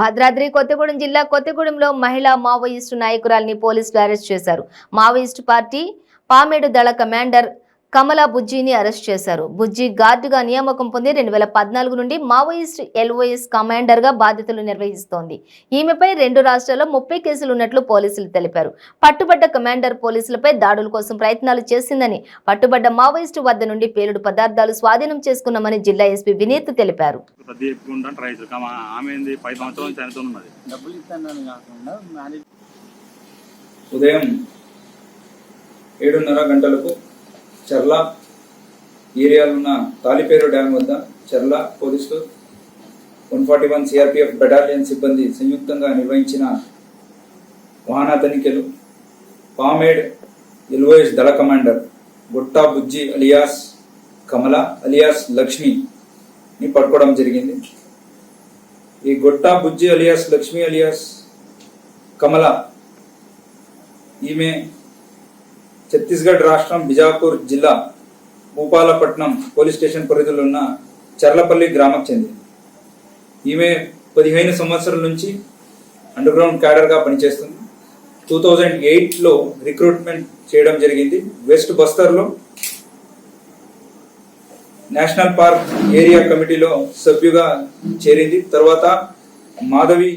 భద్రాద్రి కొత్తగూడెం జిల్లా కొత్తగూడెంలో మహిళా మావోయిస్టు నాయకురాల్ని పోలీసులు అరెస్ట్ చేశారు. మావోయిస్టు పార్టీ పామేడు దళ కమాండర్ కమలా బుజ్జిని అరెస్ట్ చేశారు. బుజ్జి గార్డుగా నియామకం పొంది రెండు వేల పద్నాలుగు నుండి మావోయిస్ట్ ఎల్ఓఎస్ కమాండర్గా బాధ్యతలు నిర్వహిస్తోంది. ఈమెపై రెండు రాష్ట్రాల్లో ముప్పై కేసులు ఉన్నట్లు పోలీసులు తెలిపారు. పట్టుబడ్డ కమాండర్ పోలీసులపై దాడుల కోసం ప్రయత్నాలు చేసిందని పట్టుబడ్డ మావోయిస్టు వద్ద నుండి పేలుడు పదార్థాలు స్వాధీనం చేసుకున్నామని జిల్లా ఎస్పీ వినీత్ తెలిపారు. ఉదయం ఏడున్నర గంటలకు చర్ల ఏరియాలో ఉన్న తాలిపేరు డ్యామ్ వద్ద చర్ల పోలీసులు one forty one CRPF battalion సిబ్బంది సంయుక్తంగా నిర్వహించిన వాహన తనిఖీలు. పామేడ్ ఎల్ఓఎస్ దళ commander Gutta Bujji alias Kamala alias లక్ష్మిని పట్టుకోవడం జరిగింది. ఈ గుట్టా బుజ్జి అలియాస్ లక్ష్మి అలియాస్ కమల ఈమె ఛత్తీస్గఢ్ రాష్ట్రం బిజాపూర్ జిల్లా భూపాలపట్నం పోలీస్ స్టేషన్ పరిధిలో ఉన్న చర్లపల్లి గ్రామకు చెందింది. ఈమె పదిహేను సంవత్సరాల నుంచి అండర్ గ్రౌండ్ క్యాడర్గా పనిచేస్తుంది. టూ థౌజండ్ ఎయిట్లో రిక్రూట్మెంట్ చేయడం జరిగింది. వెస్ట్ బస్తర్లో నేషనల్ పార్క్ ఏరియా కమిటీలో సభ్యుగా చేరింది. తర్వాత మాధవి